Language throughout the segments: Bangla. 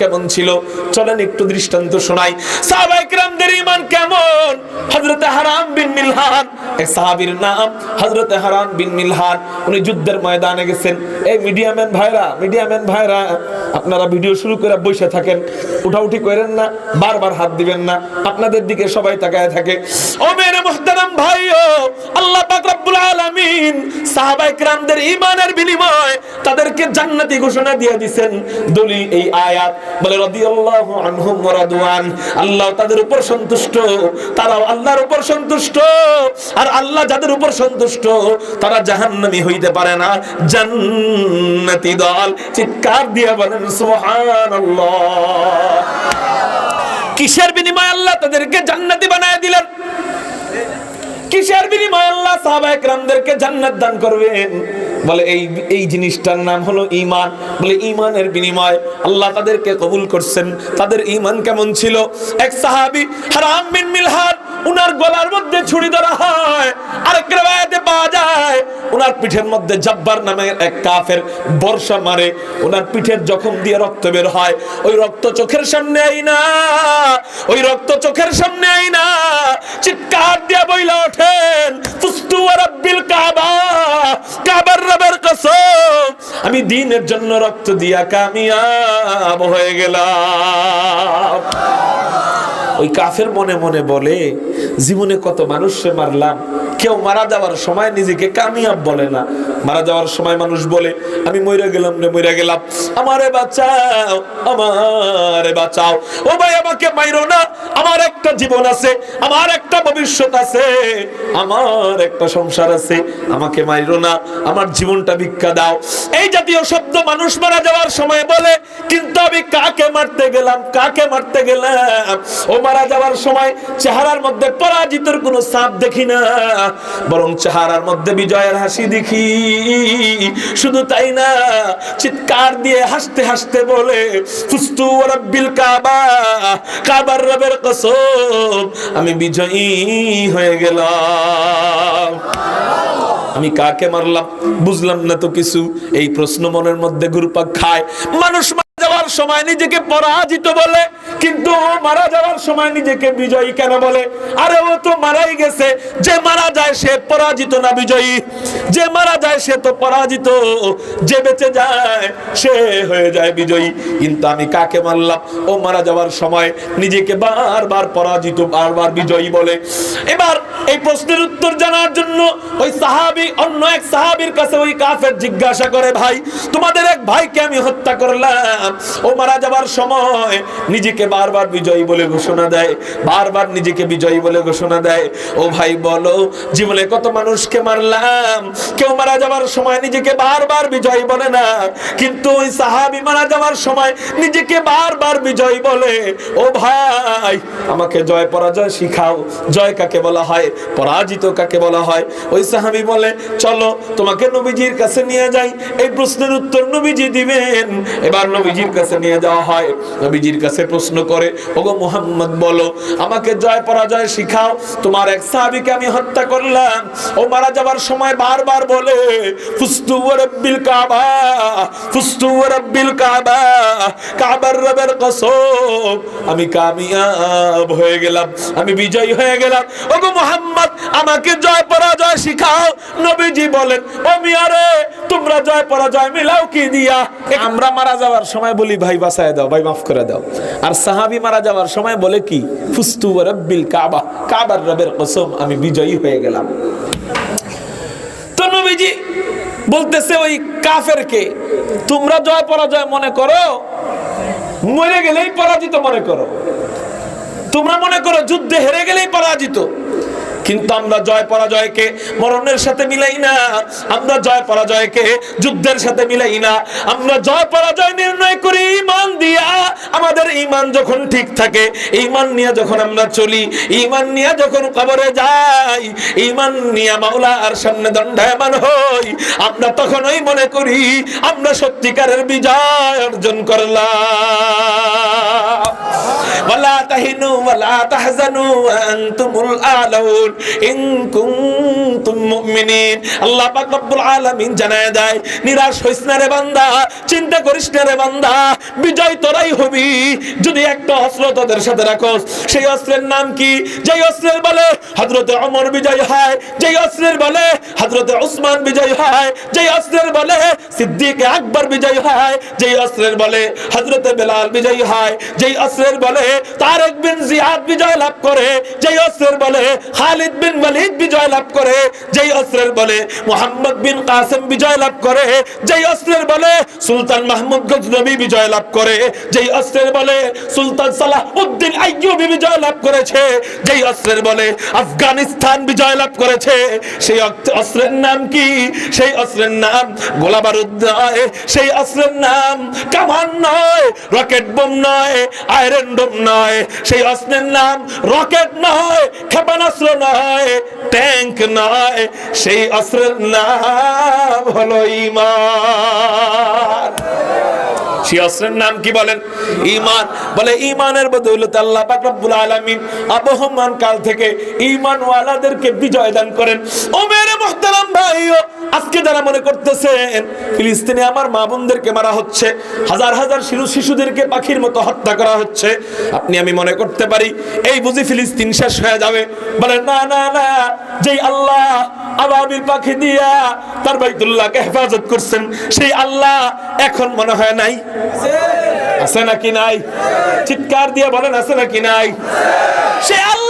কেমন ছিল? চলেন একটু দৃষ্টান্ত শোনাই। কেমন? হারাম বিন মিলহান। সাহাবীর নাম হারাম বিন মিলহান। উনি যুদ্ধের ময়দানে গেছেন। এই মিডিয়াম্যান ভাইরা মিডিয়াম্যান ভাইরা, আপনারা ভিডিও শুরু করে বসে থাকেন। উঠাউঠি করেন না, বারবার হাত দিবেন না। আপনাদের দিকে সবাই তাকায় থাকে। ও সাহাবায়ে ঈমানের বিনিময় তাদেরকে জান্নাতি ঘোষণা দিয়ে দিবেন দলিল এই আয়াত বলে, রাদিয়াল্লাহু আনহুম ওয়া রাদওয়ান আল্লাহ তাদের উপর সন্তুষ্ট, তারাও আল্লাহর উপর সন্তুষ্ট, আর আল্লাহ যাদের উপর সন্তুষ্ট, তারা জাহান্নামী হইতে পারে না। জান্নাতি দল চিৎকার দিয়ে বলেন, সুবহানাল্লাহ। কিসের বিনিময়ে আল্লাহ তাদেরকে জান্নাতি বানায় দিলেন? কিসের বিনিময়ে আল্লাহ সাহাবা একরামদেরকে জান্নাত দান করবেন? বলে এই এই জিনিসটার নাম হলো ঈমান। বলে ঈমানের বিনিময় আল্লাহ তাদেরকে কবুল করছেন। তাদের ঈমান কেমন ছিল? এক সাহাবী হারাম বিন মিলহান উনার গলার মধ্যে ছুরি ধরা হয়। উনার পিঠের মধ্যে জব্বার নামে এক কাফের বর্ষা মারে। উনার পিঠের জখম দিয়ে রক্ত বের হয়, ওই রক্ত চোখের সামনে আই না, ওই রক্ত চোখের সামনে আই না। চিৎকার দিয়ে বইলা ওঠেন, ফুস্তু রাব্বিল কাবা, কাবার রবের কসম, আমি দিনের জন্য রক্ত দিয়া কামিয়াব হয়ে গেলাম। ওই কাফের মনে মনে বলে, জীবনে কত মানুষকে মারলাম। কেউ মারা যাওয়ার সময় নিজেকে কামিয়াব বলে না। মারা যাওয়ার সময় মানুষ বলে, আমি মইরা গেলাম রে, মইরা গেলাম। আমারে বাঁচাও আমারে বাঁচাও। ও ভাই, আমাকে মাইরো না। আমার একটা জীবন আছে, আমার একটা ভবিষ্যৎ আছে, আমার একটা সংসার আছে। আমাকে মাইরো না। আমার জীবনটা ভিক্ষা দাও। এই জাতীয় শব্দ মানুষ মারা যাওয়ার সময় বলে, কিন্তু আমি কাকে মারতে গেলাম? কাকে মারতে গেলাম? ও মারা যাওয়ার সময় চেহারার মধ্যে পরাজিতর কোনো ছাপ দেখি না। বরং চেহারার মধ্যে বিজয়ের হাসি দেখি। শুধু তাই না, চিৎকার দিয়ে হাসতে হাসতে বলে, ফুস্তু রাব্বিল কাবা, কাবার রবের কসম, আমি বিজয়ী হয়ে গেলাম। আমি কাকে মারলাম? বুঝলাম না তো কিছু। এই প্রশ্ন মনের মধ্যে ঘুরপাক খায়। মানুষ যাওয়ার সময় নিজেকে পরাজিত বলে, কিন্তু ও মারা যাওয়ার সময় নিজেকে বিজয়ী কেন বলে? আরে ও তো মারাই গেছে, যে মারা যায় সে পরাজিত না বিজয়ী। যে মারা যায় সে তো পরাজিত। যে বেঁচে যায় সে হয়ে যায় বিজয়ী। কিন্তু আমি কাকে মারলাম? ও মারা যাওয়ার সময় নিজেকে বারবার পরাজিত, বারবার বিজয়ী বলে। এবার এই প্রশ্নের উত্তর জানার জন্য ওই সাহাবী, অন্য এক সাহাবীর কাছে ওই কাফের জিজ্ঞাসা করে, ভাই, তোমাদের এক ভাইকে আমি হত্যা করলাম। ও মারা যাবার সময় নিজেকে বারবার বিজয়ী বলে ঘোষণা দেয়, বারবার নিজেকে বিজয়ী বলে ঘোষণা দেয়। ও ভাই, বলো, জীবনে কত মানুষকে মারলাম? কেউ মারা যাবার সময় নিজেকে বারবার বিজয়ী বলে না। কিন্তু ওই সাহাবী মারা যাওয়ার সময় নিজেকে বারবার বিজয়ী বলে, ও ভাই, আমাকে জয় পরাজয় শিখাও। জয় কাকে বলা হয়? পরাজিত কাকে বলা হয়? ওই সাহাবী বলে, চলো, তোমাকে নবীজির কাছে নিয়ে যাই। এই প্রশ্নের উত্তর নবীজি দিবেন। এবার নবীজির কাছে নিয়ে যাওয়া হয়। নবীজির কাছে প্রশ্ন করে, ওগো মুহাম্মদ, বলো, আমাকে জয় পরাজয় শিখাও। তোমার এক সাহাবীকে আমি হত্যা করলাম। ও মারা যাবার সময় বারবার বলে, ফুস্তু রাব্বিল কাবা, ফুস্তু রাব্বিল কাবা, কাবার রবের কসম, আমি কামিয়াব হয়ে গেলাম, আমি বিজয়ী হয়ে গেলাম। ওগো মুহাম্মদ, আমাকে জয় পরাজয় শিখাও, নবীজি বলেন, ও মিয়ারে, তোমরা জয় পরাজয় মিলাও কি দিয়া? আমরা মারা যাওয়ার সময় বলি, ভাই বাসায় দাও, ভাই, মাফ করে দাও। আর সাহাবী মারা যাওয়ার সময় বলে কি, ফুস্তু রাব্বিল কাবা, কাবার রবের কসম, আমি বিজয়ী হয়ে গেলাম। নবীজি বলতেছে ওই কাফেরকে, তোমরা জয় পরাজয় মনে করো, মরে গেলেই পরাজিত মনে করো। তোমরা মনে করো যুদ্ধে হেরে গেলেই পরাজিত। কিন্তু আমরা জয় পরাজয়কে মরণের সাথে মিলাই না। আমরা জয় পরাজয়কে যুদ্ধের সাথে মিলাই না। আমরা জয় পরাজয় নির্ণয় করি ইমান দিয়া। আমাদের ইমান যখন ঠিক থাকে ইমান নিয়ে যখন আমরা চলি ইমান নিয়ে যখন কবরে যাই ইমান নিয়ে মাওলা আর সামনে দণ্ডায়মান হই, আমরা তখনই মনে করি, আমরা সত্যিকারের বিজয় অর্জন করলাম। ওয়ালা তাহিনু ওয়ালা তাহজানু আনতুমুল আলাউন ইন কুনতুম মুমিনিন আল্লাহ পাক রব্বুল আলামিন জানায় দেয়, নিরাশ হইস না রে বান্দা, চিন্তা করিস না রে বান্দা, বিজয় তোরাই হবি। যদি একটা অস্ত্র তোদের সাথে রাখোস, সেই অস্ত্রের নাম কি? যেই অস্ত্রের বলে হযরতে ওমর বিজয় হয়, যেই অস্ত্রের বলে হযরতে উসমান বিজয় হয়, যেই অস্ত্রের বলে সিদ্দিক আকবর বিজয় হয়, যেই অস্ত্রের বলে হযরতে বেলাল বিজয় হয়, যেই অস্ত্রের বলে তারেক বিন জিয়াদ বিজয় লাভ করে, যেই অস্ত্রের বলে, খালিদ বিন ওয়ালিদ বিজয় লাভ করে, যেই অস্ত্রের বলে, মুহাম্মদ বিন কাসিম বিজয় লাভ করে, যেই অস্ত্রের বলে, সুলতান মাহমুদ গজনবী বিজয় লাভ করে, যেই অস্ত্রের বলে, সুলতান সালাহ উদ্দিন আইয়ুবী বিজয় লাভ করেছে, যেই অস্ত্রের বলে, আফগানিস্তান বিজয় লাভ করেছে, সেই অস্ত্র- অস্ত্রের নাম কি? সেই অস্ত্রের নাম গোলা বারুদ নয় সেই অস্ত্রের নাম কামান নয়, রকেট বোম নয়, আয়রন ডোম নয়, সেই অস্ত্রের নাম রকেট নয়, ক্ষেপণাস্ত্র নয়, ট্যাঙ্ক নয়, সেই অস্ত্রের নাম হলো ইমান। অস্ত্রের নাম কি বলেন? ঈমান। বলে ইমানের বদৌলতে আল্লাহ পাক রব্বুল আলামিন আবহমান কাল থেকে ইমান ওয়ালাদেরকে বিজয় দান করেন। ও মেরে মুহতারাম ভাইও, আজকে যারা মনে করতেছেন, ফিলিস্তিনে আমার মা বোনদেরকে মারা হচ্ছে, হাজার হাজার শিশু শিশুদেরকে পাখির মতো হত্যা করা হচ্ছে, আপনি আমি মনে করতে পারি, এই বুঝি ফিলিস্তিন শেষ হয়ে যাবে। বলে, না না না, যেই আল্লাহ আবাবিল পাখি দিয়া তার বাইতুল্লাহকে হেফাজত করছেন, সেই আল্লাহ এখন মনে হয় নাই। আছে নাকি নাই? চিৎকার দিয়ে বলেন আছে নাকি নাই? সে আল্লাহ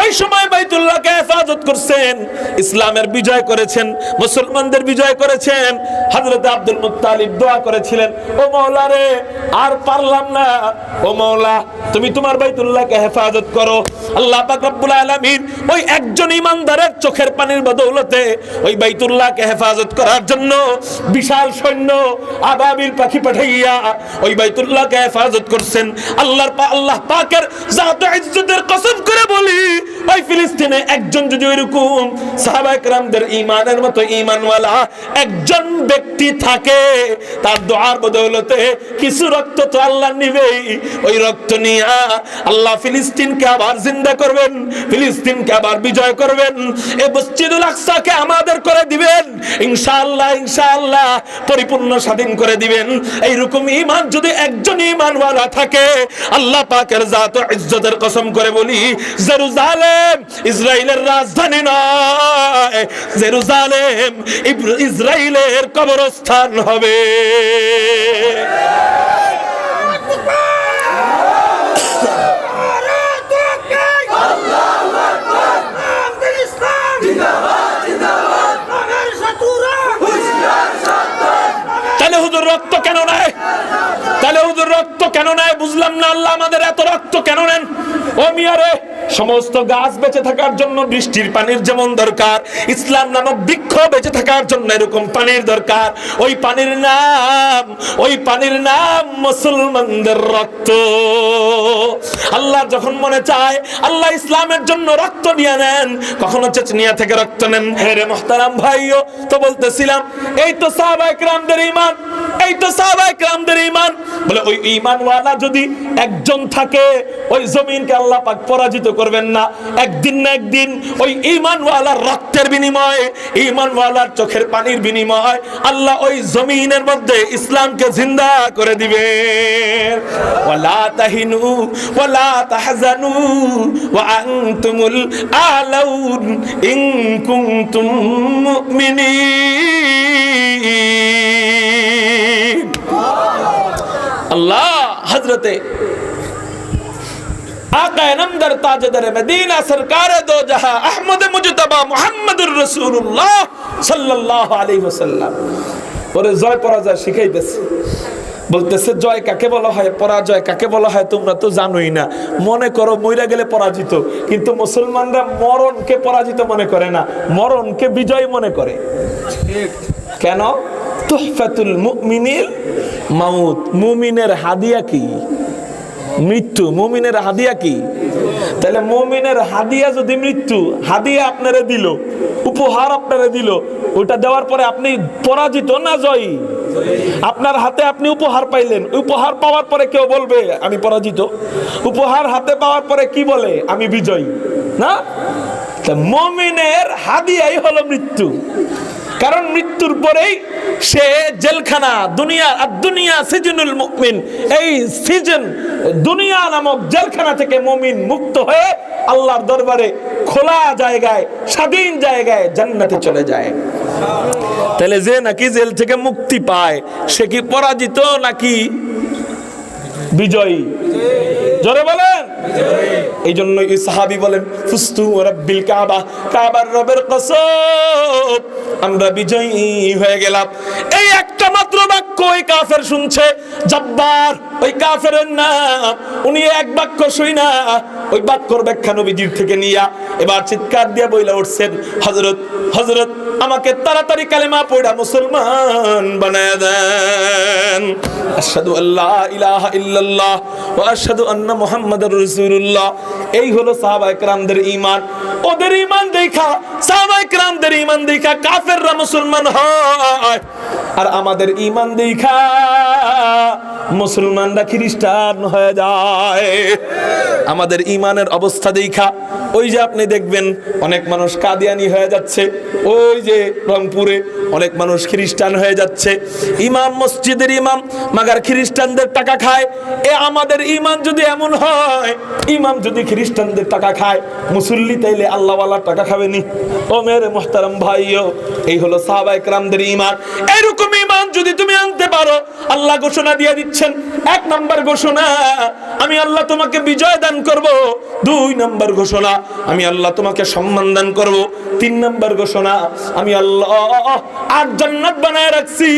ওই সময় বাইতুল্লাহকে হেফাজত করছেন, ইসলামের বিজয় করেছেন, মুসলমানদের বিজয় করেছেন, হযরত আব্দুল মুত্তালিব দোয়া করেছিলেন, ও মাওলা রে, আর পারলাম না। ও মাওলা, তুমি তোমার বাইতুল্লাহকে হেফাজত করো। আল্লাহ পাক রব্বুল আলামিন ওই একজন ইমানদারের চোখের পানির বদৌলতে ওই বাইতুল্লাহকে হেফাজত করার জন্য বিশাল সৈন্য আবাবিল পাখি পাঠাইয়া ওই বাইতুল্লাহকে হেফাজত করছেন। আল্লাহর আল্লাহ পাকের জাত ইজ্জতের কসম করে বলি ওই ফিলিস্তিনে একজন যদি ওইরকম সাহাবা একরামদের ইমানের মতো ইমানওয়ালা একজন ব্যক্তি থাকে, তার দোয়ার বদৌলতে কিছু রক্ত তো আল্লাহ নিবেই। ওই রক্ত নিয়ে আল্লাহ ফিলিস্তিনকে আবার জিন্দা করবেন, ফিলিস্তিনকে আবার বিজয় করবেন। এই মসজিদুল আকসাকে আমাদের করে দিবেন, ইনশাআল্লাহ ইনশাআল্লাহ পরিপূর্ণ স্বাধীন করে দিবেন। এইরকম ঈমান যদি একজন ঈমানওয়ালা থাকে, আল্লাহ পাকের জাত ও ইজ্জতের কসম করে বলি জেরুজালেম ইসরাইলের রাজধানী নয়। জেরুজালেম ইসরাইলের কবরস্থান হবে। রক্ত কেন নেয়? তাহলে রক্ত কেন নেয়? বুঝলাম না আল্লাহ আমাদের এত রক্ত কেন নেন? ও মিয়ারে সমস্ত গাছ বেঁচে থাকার জন্য বৃষ্টির পানির যেমন দরকার, ইসলাম নামক বৃক্ষ বেঁচে থাকার জন্য এরকম পানির দরকার। ওই পানির নাম, ওই পানির নাম মুসলমানদের রক্ত। আল্লাহ যখন মনে চায়, আল্লাহ ইসলামের জন্য রক্ত নিয়ে নেন, কখনো চেচনিয়া থেকে রক্ত নেন। হেরে মোহতারাম ভাইও, তো বলতেছিলাম, এই তো সাহাবা একরামদের ইমান এই তো সাহাবা একরামদের ইমান বলে, ওই ইমানওয়ালা যদি একজন থাকে, ওই জমিনকে আল্লাহ পরাজিত করবেন না। একদিন না একদিন ওই ইমানওয়ালার রক্তের বিনিময়ে ইমানওয়ালার চোখের পানির বিনিময় আল্লাহ ওই জমিনের মধ্যে ইসলামকে জিন্দা করে দিবে ওয়ালা তাহিনু, ওয়ালা তাহজানু, ওয়া আনতুমুল আলাউন ইন আমিন। আল্লাহ হজরতে জয় কাকে বলা হয়? কাকে বলা হয়? তোমরা তো জানোই না। মনে করো মইরা গেলে পরাজিত। কিন্তু মুসলমানরা মরণকে পরাজিত মনে করে না। মরণকে বিজয় মনে করে। কেন? তুহফাতুল মুমিনিল মাউত। মুমিনের হাদিয়া কি? মৃত্যু। মুমিনের হাদিয়া কি? তাহলে মুমিনের হাদিয়া যদি মৃত্যু, হাদিয়া আপনারে দিল, উপহার আপনারে দিল ওটা দেওয়ার পরে আপনি পরাজিত না জয়ী? আপনার হাতে আপনি উপহার পাইলেন। উপহার পাওয়ার পরে কেউ বলবে, আমি পরাজিত। উপহার হাতে পাওয়ার পরে কি বলে? আমি বিজয়ী। না? মমিনের হাদিয়াই হলো মৃত্যু। কারণ মৃত্যুর পরেই সে জেলখানা, দুনিয়া, আর দুনিয়া সিজনুল মুমিন। এই সিজন দুনিয়া নামক জেলখানা থেকে মুমিন মুক্ত হয়ে আল্লাহর দরবারে খোলা জায়গায়, স্বাধীন জায়গায় জান্নাতে চলে যায়। তাহলে যে নাকি জেল থেকে মুক্তি পায়, সে কি পরাজিত নাকি বিজয়ী? জোরে বলেন। এই জন্য সাহাবি বলেন, ফুস্তু রব্বিল কাবা। কাবার রবের কসম আমরা বিজয়ী হয়ে গেলাম। এই একটা মাত্র বাক্য ওই কাফের শুনছে, জব্বার, ওই কাফেরের নাম, উনি এক বাক্য শুই না। ওই বাক্যর ব্যাখ্যা নবীজির থেকে নিয়া, এবার চিৎকার দিয়ে বইলা উঠছেন হজরত হজরত আমাকে তাড়াতাড়ি কালেমা পড়া মুসলমান বানায় দেন। আশহাদু আল্লাহ ইলাহা ইল্লাল্লাহ ওয়া আশহাদু আন্না মুহাম্মাদার রাসূলুল্লাহ। এই হলো সাহাবায়ে কেরামদের ঈমান। ওদের ঈমান দেখা সাহাবায়ে কেরামদের ঈমান দেখা, কাফেররা মুসলমান হয়। আর আমাদের ঈমান দেখা, মুসলমানরা খ্রিস্টান হয়ে যায়। আমাদের ঈমানের অবস্থা দেখা। ওই যে আপনি দেখবেন, অনেক মানুষ কাদিয়ানি হয়ে যাচ্ছে। ওই যে রংপুরে অনেক মানুষ খ্রিস্টান হয়ে যাচ্ছে। ইমাম মসজিদের ইমাম মাগার খ্রিস্টানদের টাকা খায়। এ আমাদের ইমান যদি এমন হয় ইমাম যদি খ্রিস্টানদের টাকা খায়, মুসল্লি তাইলে আল্লাহওয়ালার টাকা খাবেনি। ও মেরে মোহতারাম ভাইও, এই হলো সাহাবা একরামদের ইমান এরকম যদি তুমি আনতে পারো, আল্লাহ ঘোষণা দিয়ে দিচ্ছেন, এক নম্বর ঘোষণা, আমি আল্লাহ তোমাকে বিজয় দান করব। দুই নম্বর ঘোষণা, আমি আল্লাহ তোমাকে সম্মান দান করব। তিন নম্বর ঘোষণা, আমি আল্লাহ আর জান্নাত বানায় রাখছি।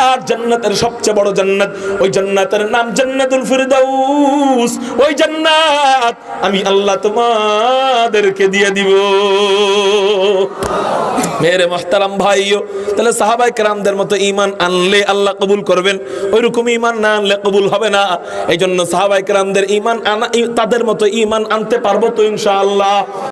আর জান্নাতের সবচেয়ে বড় জান্নাত, ওই জান্নাতের নাম জান্নাতুল ফিরদাউস। ওই জান্নাত আমি আল্লাহ তোমাদেরকে দিয়ে দিব। মেরে মোহতারাম ভাইও, তাহলে সাহাবাই কেরামদের মতো ইমান আনলে আল্লাহ কবুল করবেন, ওইরকম ইমান না আনলে কবুল হবে না। এই জন্য সাহাবাইকরামদের ইমান আনা তাদের মতো ইমান আনতে পারব তো ইনশাআল্লাহ।